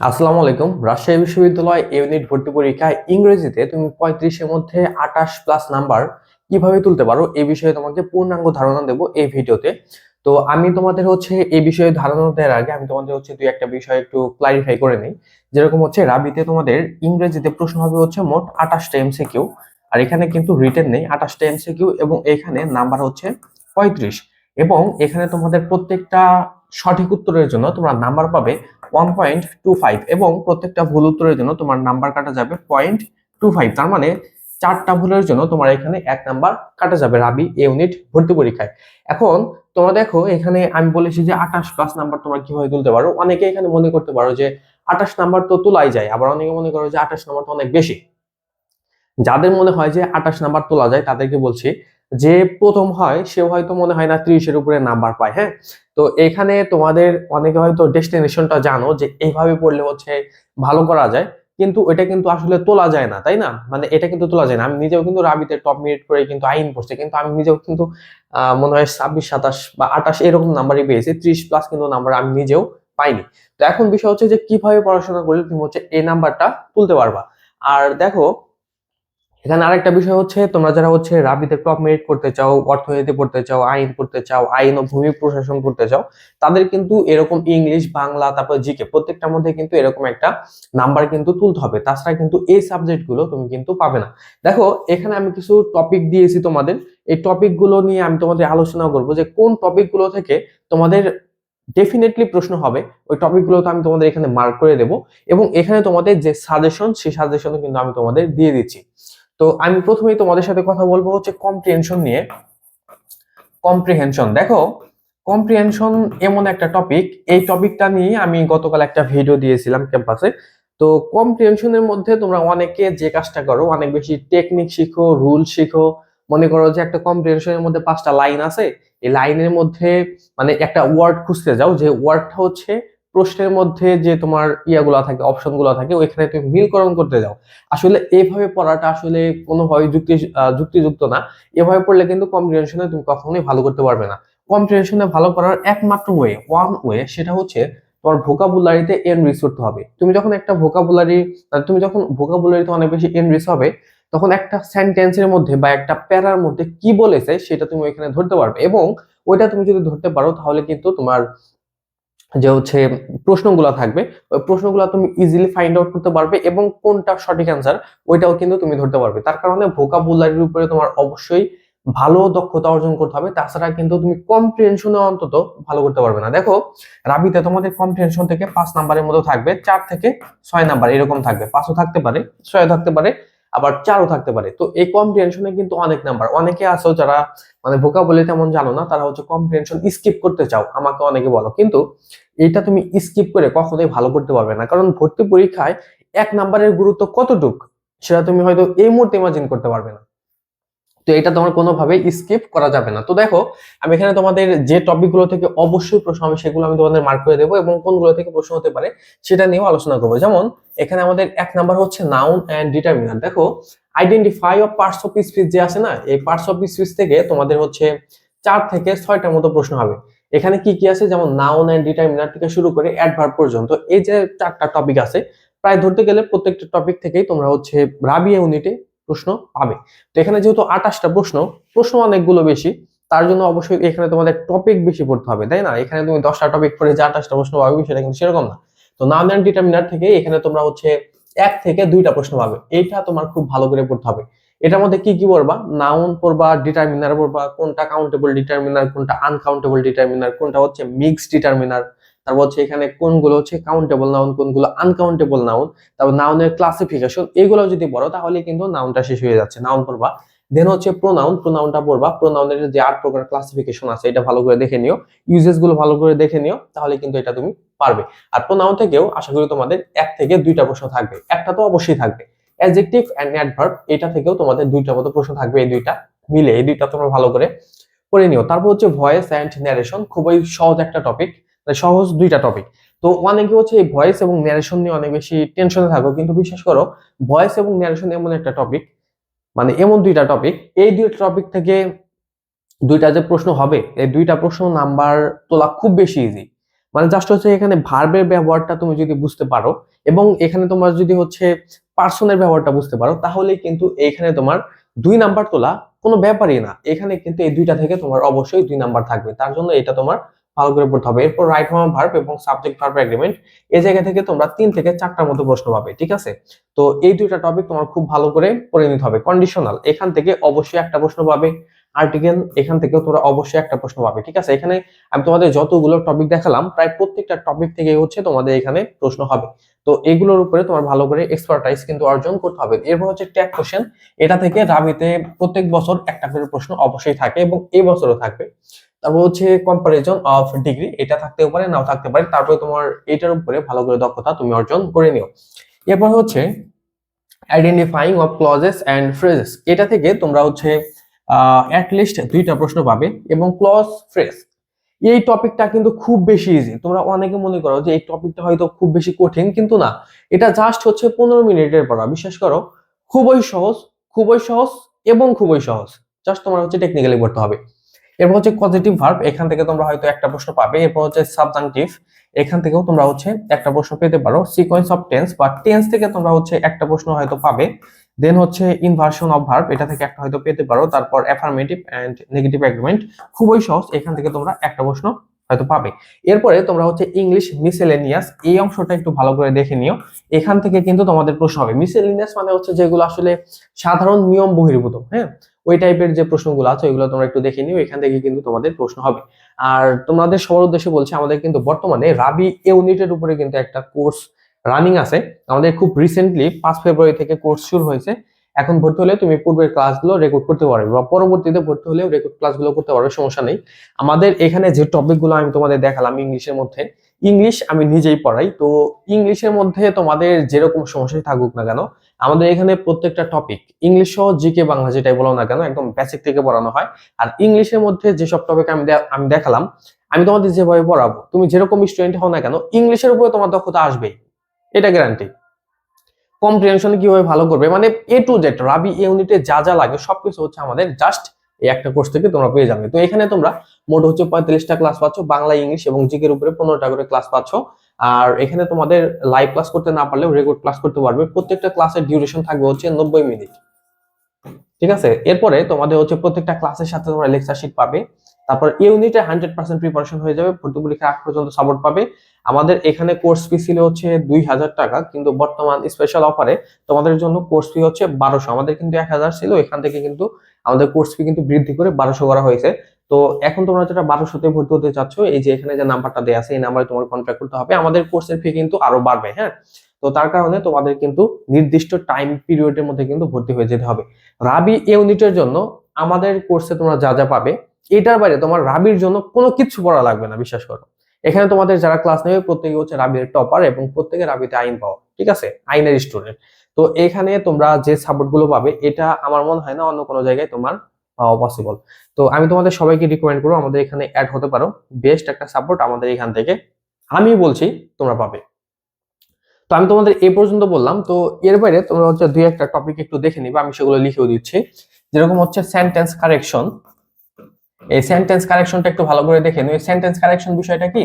আসসালামু আলাইকুম। রাজশাহী বিশ্ববিদ্যালয় ইউনিট ভর্তি পরীক্ষায় ইংরেজিতে তুমি পঁয়ত্রিশের মধ্যে আঠাশ প্লাস নাম্বার কীভাবে তুলতে পারো এই বিষয়ে তোমাকে পূর্ণাঙ্গ ধারণা দেবো এই ভিডিওতে। তো আমি তোমাদের হচ্ছে এই বিষয়ে ধারণা দেওয়ার আগে আমি তোমাদের হচ্ছে দুই একটা বিষয় একটু ক্লারিফাই করে নিই। যেরকম হচ্ছে রাবিতে তোমাদের ইংরেজিতে প্রশ্ন হবে হচ্ছে মোট আঠাশটা এমসিকিউ আর এখানে কিন্তু রিটেন নেই আঠাশটা এমসিকিউ এবং এখানে নাম্বার হচ্ছে পঁয়ত্রিশ। এবং এখানে তোমাদের প্রত্যেকটা সঠিক উত্তরের জন্য তোমরা নাম্বার পাবে ওয়ান পয়েন্ট টু ফাইভ এবং প্রত্যেকটা ভুল উত্তরের জন্য তোমার নাম্বার কাটা যাবে পয়েন্ট টু ফাইভ তার মানে চারটা ভুলের জন্য তোমার এখানে এক নাম্বার কাটা যাবে রাবি ইউনিট ভর্তি পরীক্ষায়। এখন তোমরা দেখো, এখানে আমি বলেছি যে আঠাশ প্লাস নাম্বার তোমরা কীভাবে তুলতে পারো? অনেকে এখানে মনে করতে পারো যে আঠাশ নাম্বার তো তোলাই যায়, আবার অনেকে মনে করো যে আঠাশ নাম্বার তো অনেক বেশি। যাদের মনে হয় যে আঠাশ নাম্বার তোলা যায়, তাদেরকে বলছি যে প্রথম হয়, সে হয়তো মনে হয় না ত্রিশের উপরে নাম্বার পায় হ্যাঁ? তো এখানে তোমাদের অনেকে হয়তো ডেস্টিনেশনটা জানো যে এইভাবে পড়লে হচ্ছে ভালো করা যায়, কিন্তু এটা কিন্তু আসলে তোলা যায় না, তাই না? মানে এটা কিন্তু তোলা যায় না। আমি নিজেও কিন্তু রাবিতে টপ মিনিট করে কিন্তু আইন পড়ছে, কিন্তু আমি নিজেও কিন্তু মনে হয় ছাব্বিশ, সাতাশ বা আঠাশ এরকম নাম্বারই পেয়েছি, ত্রিশ প্লাস কিন্তু নাম্বার আমি নিজেও পাইনি। তো এখন বিষয় হচ্ছে যে কীভাবে পড়াশোনা করলে তুমি হচ্ছে এই নাম্বারটা তুলতে পারবা। আর দেখো এখানে আরেকটা বিষয় হচ্ছে, তোমরা যারা হচ্ছে রাবিতে টপ মেরিট করতে চাও, অর্থনীতি পড়তে চাও, আইন পড়তে চাও, আইন ও ভূমি প্রশাসন করতে চাও, তাদের কিন্তু এরকম ইংলিশ, বাংলা, তারপর জিকে প্রত্যেকটার মধ্যে কিন্তু এরকম একটা নাম্বার কিন্তু তুলতে হবে। তাছাড়া কিন্তু এই সাবজেক্টগুলো তুমি কিন্তু পাবে না। দেখো, এখানে আমি কিছু টপিক দিয়েছি তোমাদের। এই টপিকগুলো নিয়ে আমি তোমাদের আলোচনা করব যে কোন টপিকগুলো থেকে তোমাদের ডেফিনেটলি প্রশ্ন হবে, ওই টপিকগুলো তো আমি তোমাদের এখানে মার্ক করে দেব এবং এখানে তোমাদের যে সাজেশন সেই সাজেশনও কিন্তু আমি তোমাদের দিয়ে দিচ্ছি। তো আমি প্রথমেই তোমাদের সাথে কথা বলব হচ্ছে কম্প্রিহেনশন নিয়ে। কম্প্রিহেনশন দেখো কম্প্রিহেনশন এমন একটা টপিক এই টপিকটা নিয়ে আমি গতকাল একটা ভিডিও দিয়েছিলাম ক্যাম্পাসে তো কম্প্রিহেনশনের মধ্যে তোমরা অনেকে যে কাজটা করো, অনেক বেশি টেকনিক শিখো রুল শিখো, মনে করো যে একটা কম্প্রিহেনশনের মধ্যে পাঁচটা লাইন আছে। এই লাইনের মধ্যে মানে একটা ওয়ার্ড খুঁজতে যাও, যে ওয়ার্ডটা হচ্ছে প্রশ্নের মধ্যে যে তোমার ইয়াগুলো থাকে, অপশনগুলো থাকে, ওইখানে তুমি মিলকরণ করতে যাও। আসলে এইভাবে পড়াটা আসলে কোনোভাবে যুক্তি যুক্তিযুক্ত না। এভাবে পড়লে কিন্তু কম্প্রিহেনশনে তুমি কখনোই ভালো করতে পারবে না। কম্প্রিহেনশনে ভালো করার একমাত্র ওয়ে ওয়ান ওয়ে সেটা হচ্ছে তোমার ভোকাবুলারিতে এনরিচ করতে হবে। তুমি যখন একটা ভোকাবুলারি তুমি যখন ভোকাবুলারিতে অনেক বেশি এন এনরিচ হবে, তখন একটা সেন্টেন্সের মধ্যে বা একটা প্যারার মধ্যে কি বলেছে সেটা তুমি ওইখানে ধরতে পারবে। এবং ওইটা তুমি যদি ধরতে পারো, তাহলে কিন্তু তোমার যে হচ্ছে প্রশ্নগুলো থাকবে, ওই প্রশ্নগুলো তুমি ইজিলি ফাইন্ড আউট করতে পারবে এবং কোনটা সঠিক অ্যান্সার ওইটাও কিন্তু তুমি ধরতে পারবে। তার কারণে ভোকাবুলারির উপরে তোমার অবশ্যই ভালো দক্ষতা অর্জন করতে হবে। তাছাড়া কিন্তু তুমি কম্প্রিহেনশনে অন্তত ভালো করতে পারবে না। দেখো, রাবিতে তোমাদের কম্প্রিহেনশন থেকে পাঁচ নাম্বারের মতো থাকবে, চার থেকে ছয় নাম্বার এরকম থাকবে। পাঁচও থাকতে পারে ছয় থাকতে পারে আবার চারও থাকতে পারে। তো এই কম্প্রিহেনশনে কিন্তু অনেক নাম্বার অনেকে আছো যারা মানে ভোকাবলি তেমন জানো না, তারা হচ্ছে কম্প্রিহেনশন স্কিপ করতে চাও, আমাকে অনেকে বলো। কিন্তু এটা তুমি স্কিপ করে কখনোই ভালো করতে পারবে না। কারণ ভর্তি পরীক্ষায় এক নাম্বারের গুরুত্ব কতটুক, সেটা তুমি হয়তো এই মুহূর্তে ইমাজিন করতে পারবে না। তো এটা তোমার কোনোভাবে স্কিপ করা যাবে না। তো দেখো, আমি এখানে তোমাদের যে টপিকগুলো থেকে অবশ্যই প্রশ্ন হবে, সেগুলো আমি তোমাদের মার্ক করে দেবো এবং কোনগুলো থেকে প্রশ্ন হতে পারে সেটা নিয়েও আলোচনা করব। যেমন, এখানে আমাদের এক নাম্বার হচ্ছে নাউন অ্যান্ড ডিটারমিনার দেখো identify of parts of speech যে আছে না, এই পার্টস অফ স্পিচ থেকে তোমাদের হচ্ছে চার থেকে ছয়টার মতো প্রশ্ন হবে। এখানে কি কি আছে? যেমন নাউন এন্ড ডিটারমিনার থেকে শুরু করে অ্যাডভার্ব পর্যন্ত, এই যে চারটা টপিক আছে, প্রায় ধরতে গেলে প্রত্যেকটা টপিক থেকেই তোমরা হচ্ছে রাবিয়া ইউনিটে প্রশ্ন পাবে। তো এখানে যেহেতু আঠাশটা প্রশ্ন প্রশ্ন অনেকগুলো বেশি, তার জন্য অবশ্যই এখানে তোমাদের টপিক বেশি পড়তে হবে, তাই না? এখানে তুমি দশটা টপিক পড়ে যে আঠাশটা প্রশ্ন পাবে, সেটা কিন্তু সেরকম না। তো নাউন এন্ড ডিটারমিনার থেকে এখানে তোমরা হচ্ছে এক থেকে দুইটা প্রশ্ন পাবে, এইটা তোমার খুব ভালো করে পড়তে হবে। এটার মধ্যে কি কি পড়বা? নাউন পড়বা ডিটারমিনার পড়বা, কোনটা কাউন্টেবল ডিটারমিনার কোনটা আনকাউন্টেবল ডিটারমিনার কোনটা হচ্ছে মিক্সড ডিটারমিনার তারপর হচ্ছে এখানে কোনগুলো হচ্ছে কাউন্টেবল নাউন কোনগুলো আনকাউন্টেবল নাউন তারপর নাউনের ক্লাসিফিকেশন এগুলো যদি পড়ো তাহলে কিন্তু নাউনটা শেষ হয়ে যাচ্ছে নাউন পড়বা। দেন হচ্ছে প্রোনাউন প্রোনাউনটা পড়বা প্রোনাউনের যে আট প্রকার ক্লাসিফিকেশন আছে, এটা ভালো করে দেখে নিও ইউজেসগুলো ভালো করে দেখে নিও, তাহলে কিন্তু এটা তুমি পারবে। আর প্রোনাউন থেকেও আশা করি তোমাদের এক থেকে দুইটা প্রশ্ন থাকবে, একটা তো অবশ্যই থাকবে। অ্যাডজেক্টিভ অ্যান্ড অ্যাডভার্ব এটা থেকেও তোমাদের দুইটা মতো প্রশ্ন থাকবে এই দুইটা, মিলে এই দুইটা তোমরা ভালো করে পড়ে নিও। তারপর হচ্ছে ভয়েস অ্যান্ড ন্যারেশন খুবই সহজ একটা টপিক সহজ দুইটা টপিক তো অনেকে হচ্ছে এই ভয়েস এবং ন্যারেশন নিয়ে অনেক বেশি টেনশনে থাকো, কিন্তু বিশ্বাস করো ভয়েস এবং ন্যারেশন এমন একটা টপিক মানে এমন দুইটা টপিক এই দুইটা টপিক থেকে দুইটা যে প্রশ্ন হবে, এই দুইটা প্রশ্ন নাম্বার তোলা খুব বেশি ইজি মানে জাস্ট হচ্ছে এখানে ভার্বের ব্যবহারটা তুমি যদি বুঝতে পারো, এবং এখানে তোমার যদি হচ্ছে পার্সনের ব্যবহারটা বুঝতে পারো তাহলে কিন্তু এইখানে তোমার দুই নাম্বার তোলা কোনো ব্যাপারই না। এখানে কিন্তু এই দুইটা থেকে তোমার অবশ্যই দুই নাম্বার থাকবে। তার জন্য এটা তোমার ভালো করে পড়তে হবে। এরপর রাইট ফর্ম ভার্ব এবং সাবজেক্ট ভার্ব এগ্রিমেন্ট এই জায়গা থেকে তোমরা তিন থেকে চারটার মতো প্রশ্ন পাবে, ঠিক আছে? তো এই দুইটা টপিক তোমার খুব ভালো করে পড়ে নিতে হবে। কন্ডিশনাল এখান থেকে অবশ্যই একটা প্রশ্ন পাবে। আর্টিকেল এখান থেকেও তোমরা অবশ্যই একটা প্রশ্ন পাবে, ঠিক আছে? এখানে আমি তোমাদের যতগুলো টপিক দেখালাম, প্রায় প্রত্যেকটা টপিক থেকে হচ্ছে তোমাদের এখানে প্রশ্ন হবে। তো এগুলোর উপরে তোমার ভালো করে এক্সপার্টাইজ কিন্তু অর্জন করতে হবে। এরপর হচ্ছে ট্যাগ কোশ্চেন এটা থেকে রাবিতে প্রত্যেক বছর একটা করে প্রশ্ন অবশ্যই থাকে এবং এই বছরও থাকবে। তারপর হচ্ছে কম্পারিজন অফ ডিগ্রি এটা থাকতেও পারে, নাও থাকতে পারে, তারপরে তোমার এটার উপরে ভালো করে দক্ষতা তুমি অর্জন করে নিও। এরপর হচ্ছে identifying of clauses and phrases এটা থেকে তোমরা হচ্ছে অ্যাটলিস্ট দুইটা প্রশ্ন পাবে এবং ক্লজ ফ্রেজ এই টপিকটা কিন্তু খুব বেশি ইজি তোমরা অনেকে মনে করো যে এই টপিকটা হয়তো খুব বেশি কঠিন, কিন্তু না, এটা জাস্ট হচ্ছে পনেরো মিনিটের পড়া, বিশ্বাস করো, খুবই সহজ খুবই সহজ এবং খুবই সহজ জাস্ট তোমার হচ্ছে টেকনিক্যালি পড়তে হবে। এরপর হচ্ছে পজিটিভ ভার্ব এখান থেকে তোমরা হয়তো একটা প্রশ্ন পাবে। এরপর হচ্ছে সাবজাংটিভ এখান থেকেও তোমরা হচ্ছে একটা প্রশ্ন পেতে পারো। সিকোয়েন্স অফ টেন্স বা টেন্স থেকে তোমরা হচ্ছে একটা প্রশ্ন হয়তো পাবে। দেন হচ্ছে ইনভার্সন অফ ভার্ব এটা থেকে একটা হয়তো পেতে পারো। তারপর অ্যাফার্মেটিভ অ্যান্ড নেগেটিভ এগ্রিমেন্ট খুবই সহজ। এখান থেকে তোমরা একটা প্রশ্ন হয়তো পাবে। এরপরে তোমরা হচ্ছে ইংলিশ মিসেলেনিয়াস এই অংশটা একটু ভালো করে দেখে নিও। এখান থেকে কিন্তু তোমাদের প্রশ্ন হবে। মিসেলেনিয়াস মানে হচ্ছে যেগুলো আসলে সাধারণ নিয়ম বহির্ভূত হ্যাঁ? ওই টাইপের যে প্রশ্নগুলো আছে, ওইগুলো তোমরা একটু দেখে নিও, এখান থেকে কিন্তু তোমাদের প্রশ্ন হবে। আর তোমাদের সবার উদ্দেশ্যে বলছি, আমাদের কিন্তু বর্তমানে রাবি ইউনিটের উপরে কিন্তু একটা কোর্স রানিং আছে। আমাদের খুব রিসেন্টলি পাঁচ ফেব্রুয়ারি থেকে কোর্স শুরু হয়েছে। এখন ভর্তি হলে তুমি পূর্বের ক্লাসগুলো রেকর্ড করতে পারবে বা পরবর্তীতে ভর্তি হলেও রেকর্ড ক্লাসগুলো করতে পারবে, সমস্যা নেই। আমাদের এখানে যে টপিকগুলো আমি তোমাদের দেখালাম ইংলিশের মধ্যে ইংলিশ আমি নিজেই পড়াই, তো ইংলিশের মধ্যে তোমাদের যেরকম সমস্যাই থাকুক না কেন, আমাদের এখানে প্রত্যেকটা টপিক ইংলিশ সহ জিকে বাংলা যেটাই বলো না কেন, একদম বেসিক থেকে পড়ানো হয়। আর ইংলিশের মধ্যে যেসব টপিক আমি আমি দেখালাম, আমি তোমাদের যেভাবে পড়াবো, তুমি যেরকম স্টুডেন্ট হও না কেন ইংলিশের উপরে তোমার দক্ষতা আসবেই, এটা গ্যারান্টি কম্প্রিহেনশন কীভাবে ভালো করবে? মানে এ টু জেড রাবি ইউনিটে যা যা লাগে সবকিছু হচ্ছে আমাদের জাস্ট এই একটা কোর্স থেকে তোমরা পেয়ে যাবে। তো এখানে তোমরা মোট হচ্ছে পঁয়তাল্লিশটা ক্লাস পাচ্ছ, বাংলা ইংলিশ এবং জিকের উপরে পনেরোটা করে ক্লাস পাচ্ছ। আর এখানে তোমাদের লাইভ ক্লাস করতে না পারলেও রেকর্ড ক্লাস করতে পারবে। প্রত্যেকটা ক্লাসের ডিউরেশন থাকবে হচ্ছে নব্বই মিনিট ঠিক আছে? এরপরে তোমাদের হচ্ছে প্রত্যেকটা ক্লাসের সাথে তোমরা লেকচার শিট পাবে। তারপর ইউনিটে হান্ড্রেড পার্সেন্ট প্রিপারেশন হয়ে যাবে। ভর্তি পরীক্ষা আগ পর্যন্ত সাপোর্ট পাবে। আমাদের এখানে কোর্স ফি ছিল হচ্ছে দুই হাজার টাকা, কিন্তু বর্তমান স্পেশাল অফারে তোমাদের জন্য কোর্স ফি হচ্ছে বারোশো। আমাদের কিন্তু এক হাজার ছিল, এখান থেকে কিন্তু আমাদের কোর্স ফি কিন্তু বৃদ্ধি করে বারোশো করা হয়েছে। তো এখন তোমরা যেটা বারোশোতে ভর্তি হতে চাচ্ছ, এই যে এখানে যে নাম্বারটা দেওয়া আছে, এই নাম্বারে তোমার কন্ট্যাক্ট করতে হবে। আমাদের কোর্সের ফি কিন্তু আরও বাড়বে হ্যাঁ? তো তার কারণে তোমাদের কিন্তু নির্দিষ্ট টাইম পিরিয়ডের মধ্যে কিন্তু ভর্তি হয়ে যেতে হবে। রাবি ইউনিটের জন্য আমাদের কোর্সে তোমরা যা যা পাবে এটার বাইরে তোমার রাবির জন্য কোনো কিছু পড়া লাগবে না, বিশ্বাস করো। এখানে তোমাদের যারা ক্লাস নেবে, প্রত্যেকে হচ্ছে রাবির টপার এবং প্রত্যেকে রাবিতে আইন পাও ঠিক আছে? আইনের স্টুডেন্ট তো এখানে তোমরা যে সাপোর্টগুলো পাবে, এটা আমার মনে হয় না অন্য কোনো জায়গায় তোমার পাওয়া পসিবল তো আমি তোমাদের সবাইকে রিকমেন্ড করব, আমাদের এখানে অ্যাড হতে পারো। বেস্ট একটা সাপোর্ট আমাদের এখান থেকে আমি বলছি তোমরা পাবে। তো আমি তোমাদের এই পর্যন্ত বললাম, তো এর বাইরে তোমরা হচ্ছে দুই একটা টপিক একটু দেখে নিবে, আমি সেগুলো লিখেও দিচ্ছি। যেরকম হচ্ছে সেন্টেন্স কারেকশন এই সেন্টেন্স কারেকশনটা একটু ভালো করে দেখে এই সেন্টেন্স কারেকশন বিষয়টা কি?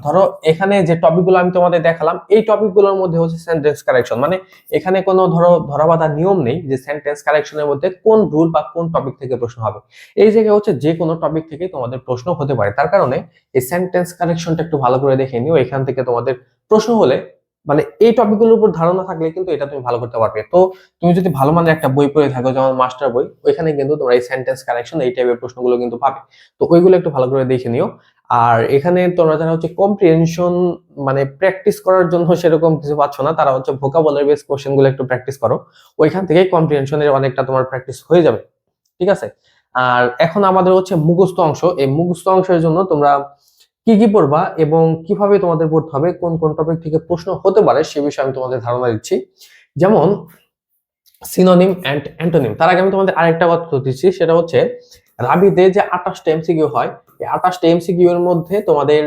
ধরো এখানে যে টপিকগুলো আমি তোমাদের দেখালাম, এই টপিকগুলোর মধ্যে হচ্ছে সেন্টেন্স কারেকশন মানে এখানে কোনো ধরো ধরাবাধা নিয়ম নেই যে সেন্টেন্স কারেকশনের মধ্যে কোন রুল বা কোন টপিক থেকে প্রশ্ন হবে। এই জায়গায় হচ্ছে যে কোনো টপিক থেকে তোমাদের প্রশ্ন হতে পারে। তার কারণে এই সেন্টেন্স কারেকশনটা একটু ভালো করে দেখে নিও। এখান থেকে তোমাদের প্রশ্ন হলে মানে এই টপিকগুলোর উপর ধারণা থাকলে কিন্তু এটা তুমি ভালো করতে পারবে। তো তুমি যদি ভালো মানের একটা বই পড়ে থাকো, যেমন মাস্টার বই, ওইখানে কিন্তু তোমরা এই সেন্টেন্স কারেকশন এই টাইপের প্রশ্নগুলো কিন্তু পাবে। তো ওইগুলো একটু ভালো করে দেখে নিও। আর এখানে তোমরা যারা হচ্ছে কম্প্রিহেনশন মানে প্র্যাকটিস করার জন্য সেরকম কিছু পাচ্ছ না, তারা হচ্ছে ভোকাবুলারি বেস কোশ্চেনগুলো একটু প্র্যাকটিস করো। ওইখান থেকেই কম্প্রিহেনশনের অনেকটা তোমার প্র্যাকটিস হয়ে যাবে। ঠিক আছে? আর এখন আমাদের হচ্ছে মুখস্থ অংশ। এই মুখস্থ অংশের জন্য তোমরা কি কি পড়বা এবং কীভাবে তোমাদের পড়তে হবে, কোন কোন টপিক থেকে প্রশ্ন হতে পারে সে বিষয়ে আমি তোমাদের ধারণা দিচ্ছি। যেমন সিনোনিম অ্যান্ড অ্যান্টোনিম তার আগে আমি তোমাদের আরেকটা কথা দিচ্ছি, সেটা হচ্ছে রাবিতে যে আঠাশটা এমসিকিউ হয়, এই আঠাশটা এমসিকিউ এর মধ্যে তোমাদের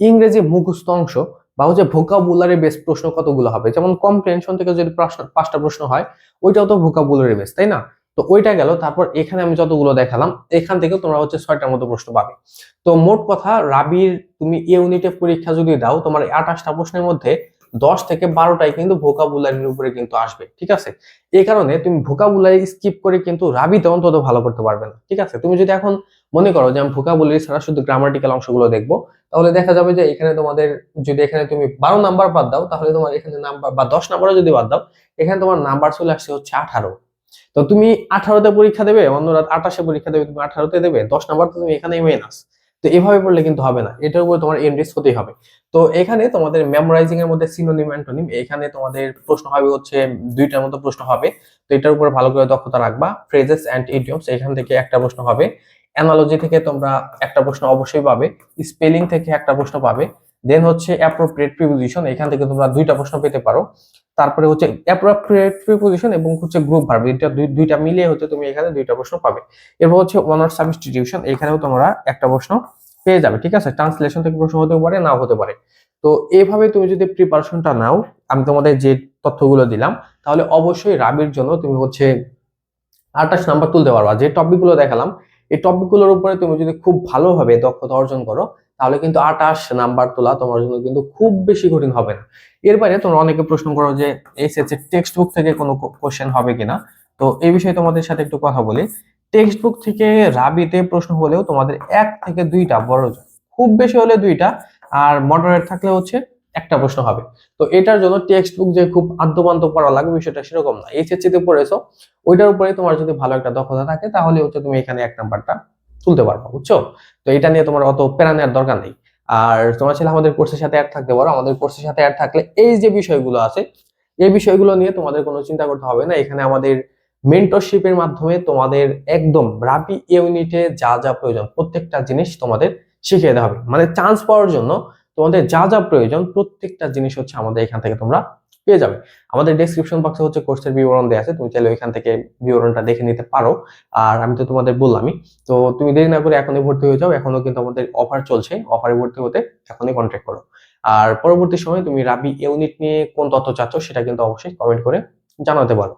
ইংরেজি মুখস্থ অংশ বা হচ্ছে ভোকাবুলারি বেস প্রশ্ন কতগুলো হবে? যেমন কম্প্রেনশন থেকে যদি পাঁচটা প্রশ্ন হয়, ওইটাও তো ভোকাবুলারি বেস তাই না? তো ওইটা গেল, তারপর এখানে আমি যতগুলো দেখালাম, এখান থেকে তোমরা হচ্ছে ছয়টার মতো প্রশ্ন পাবে। তো মোট কথা, রাবির তুমি এ ইউনিটে পরীক্ষা যদি দাও, তোমার আঠাশটা প্রশ্নের মধ্যে দশ থেকে বারোটাই কিন্তু ভোকাবুলারির উপরে কিন্তু আসবে, ঠিক আছে? এই কারণে তুমি ভোকাবুলারি স্কিপ করে কিন্তু রাবিতে অন্তত ভালো করতে পারবে না, ঠিক আছে? তুমি যদি এখন মনে করো যে আমি ভোকাবুলারি ছাড়া শুধু গ্রামাটিক্যাল অংশগুলো দেখব, তাহলে দেখা যাবে যে এখানে তোমাদের যদি এখানে তুমি বারো নাম্বার বাদ দাও, তাহলে তোমার এখানে নাম্বার বা দশ নাম্বারও যদি বাদ দাও, এখানে তোমার নাম্বার চলে আসছে হচ্ছে আঠারো। তো তুমি আঠারোতে পরীক্ষা দেবে অন্যরা আঠাশে পরীক্ষা দেবে, তুমি আঠারোতে দেবে, দশ নাম্বার তো তুমি এখানেই মেনাস তো এভাবে পড়লে কিন্তু হবে না, এটার উপরে তোমার এনরিস হতেই হবে। তো এখানে তোমাদের মেমোরাইজিং এর মধ্যে সিনোনিম অ্যান্টোনিম এখানে তোমাদের প্রশ্ন হবে হচ্ছে, দুইটার মতো প্রশ্ন হবে। তো এটার উপরে ভালো করে দক্ষতা রাখবা ফ্রেজেস অ্যান্ড ইডিয়মস এখান থেকে একটা প্রশ্ন হবে। অ্যানালজি থেকে তোমরা একটা প্রশ্ন অবশ্যই পাবে স্পেলিং থেকে একটা প্রশ্ন পাবে। দেন হচ্ছে অ্যাপ্রোপ্রিয়েট প্রিপোজিশন এখান থেকে তোমরা দুইটা প্রশ্ন পেতে পারো। তারপরে হচ্ছে অ্যাপ্রোপ্রিয়েট প্রিপোজিশন এবং হচ্ছে গ্রুপ ভার্ব এটা দুই- দুইটা মিলিয়ে হচ্ছে তুমি এখানে দুইটা প্রশ্ন পাবে। এরপর হচ্ছে ওয়ানার সাবস্টিটিউশন এখানেও তোমরা একটা প্রশ্ন পেয়ে যাবে, ঠিক আছে? ট্রান্সলেশন থেকে প্রশ্ন হতে পারে, নাও হতে পারে। তো এইভাবে তুমি যদি প্রিপারেশনটা নাও, আমি তোমাদের যে তথ্যগুলো দিলাম, তাহলে অবশ্যই রাবির জন্য তুমি হচ্ছে আঠাশ নাম্বার তুলতে পারবা। যে টপিকগুলো দেখালাম, এই টপিকগুলোর উপরে তুমি যদি খুব ভালোভাবে দক্ষতা অর্জন করো তাহলে কিন্তু আঠাশ নাম্বার তোলা তোমার জন্য কিন্তু খুব বেশি কঠিন হবে না। এর বাইরে তোমরা অনেকে প্রশ্ন করো যে, এসএসসি টেক্সট বুক থেকে কোনো কোশ্চেন হবে কিনা? তো এই বিষয়ে তোমাদের সাথে একটু কথা বলি। টেক্সট বুক থেকে রাবিতে প্রশ্ন হলেও তোমাদের এক থেকে দুইটা বড় খুব বেশি হলে দুইটা, আর মডারেট থাকলে হচ্ছে একটা প্রশ্ন হবে। তো এটার জন্য টেক্সট বুক যে খুব আদ্যপান্ত পড়া লাগবে বিষয়টা সেরকম না। এইচএসসি তে পড়েছো, ওইটার উপরে তোমার যদি ভালো একটা দক্ষতা থাকে, তাহলে হচ্ছে তুমি এখানে এক নাম্বারটা তুলতে পারবে, বুঝছ? তো এটা নিয়ে তোমার অত প্যারা নেওয়ার দরকার নেই। আর তোমার ছেলে আমাদের কোর্সের সাথে অ্যাড থাকতে পারো। আমাদের কোর্সের সাথে অ্যাড থাকলে এই যে বিষয়গুলো আছে, এই বিষয়গুলো নিয়ে তোমাদের কোনো চিন্তা করতে হবে না। এখানে আমাদের মেন্টরশিপের মাধ্যমে তোমাদের একদম রাবি ইউনিটে যা যা প্রয়োজন, প্রত্যেকটা জিনিস তোমাদের শিখিয়ে দেওয়া হবে। মানে চান্স পাওয়ার জন্য তোমাদের যা যা প্রয়োজন, প্রত্যেকটা জিনিস হচ্ছে আমাদের এখান থেকে তোমরা পেয়ে যাবে। আমাদের ডেসক্রিপশন বক্সে হচ্ছে কোর্সের বিবরণ দেওয়া আছে, তুমি চাইলে ওইখান থেকে বিবরণটা দেখে নিতে পারো। আর আমি তো তোমাদের বললামই, তো তুমি দেরি না করে এখনই ভর্তি হয়ে যাও এখনও কিন্তু আমাদের অফার চলছে অফারে ভর্তি হতে এখনই কন্ট্যাক্ট করো। আর পরবর্তী সময় তুমি রাবি ইউনিট নিয়ে কোন তথ্য চাচ্ছ সেটা কিন্তু অবশ্যই কমেন্ট করে জানাতে পারো।